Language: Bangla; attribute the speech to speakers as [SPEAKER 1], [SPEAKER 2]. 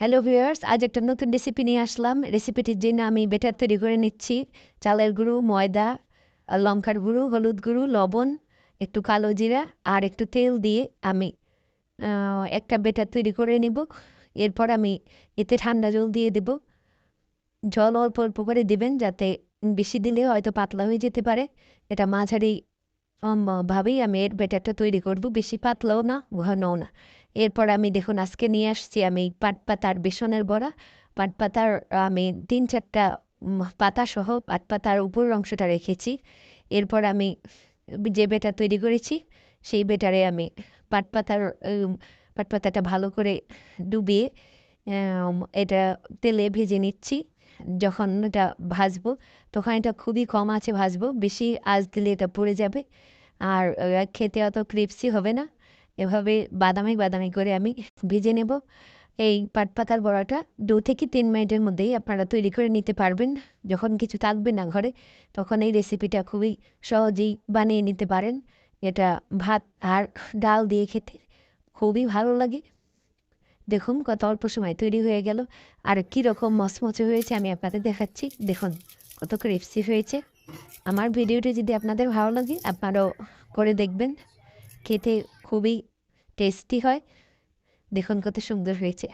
[SPEAKER 1] হ্যালো ভিউয়ার্স আজ একটা নতুন রেসিপি নিয়ে আসলাম। রেসিপিটির জন্য আমি বেটার তৈরি করে নিচ্ছি। চালের গুঁড়ো, ময়দা লঙ্কার গুঁড়ো, হলুদ গুঁড়ো, লবণ, একটু কালো জিরা আর একটু তেল দিয়ে আমি একটা বেটার তৈরি করে নেব। এরপর আমি এতে ঠান্ডা জল দিয়ে দেব। জল অল্প অল্প করে দিবেন যাতে বেশি দিলে হয়তো পাতলা হয়ে যেতে পারে। এটা মাঝারি ভাবেই আমি এর ব্যাটারটা তৈরি করব। বেশি পাতলাও না, ঘনও না। এরপর আমি দেখুন, আজকে নিয়ে আসছি আমি পাট পাতার বেসনের বড়া। পাট পাতার, আমি তিন চারটা পাতা সহ পাট পাতার উপর অংশটা রেখেছি। এরপর আমি যে বেটার তৈরি করেছি, সেই বেটারে আমি পাট পাতার পাট পাতাটা ভালো করে ডুবিয়ে এটা তেলে ভেজে নিচ্ছি। যখন এটা ভাজবো, তখন এটা খুবই কম আছে ভাজবো, বেশি আঁচ দিলে এটা পড়ে যাবে। আর খেতে অত ক্রিপসি হবে না। এভাবে বাদামি বাদামি করে আমি ভেজে নেব। এই পাট পাতার বড়াটা দু থেকে তিন মিনিটের মধ্যেই আপনারা তৈরি করে নিতে পারবেন। যখন কিছু থাকবে না ঘরে, তখন এই রেসিপিটা খুবই সহজেই বানিয়ে নিতে পারেন। এটা ভাত আর ডাল দিয়ে খেতে খুবই ভালো লাগে। দেখুন কত অল্প সময় তৈরি হয়ে গেল। আর কীরকম মচমচে হয়েছে আমি আপনাদের দেখাচ্ছি। দেখুন কত ক্রিপসি হয়েছে। আমার ভিডিওটি যদি আপনাদের ভালো লাগে, আপনারাও করে দেখবেন। খেতে খুবই টেস্টি হয়। দেখুন কত সুন্দর হয়েছে।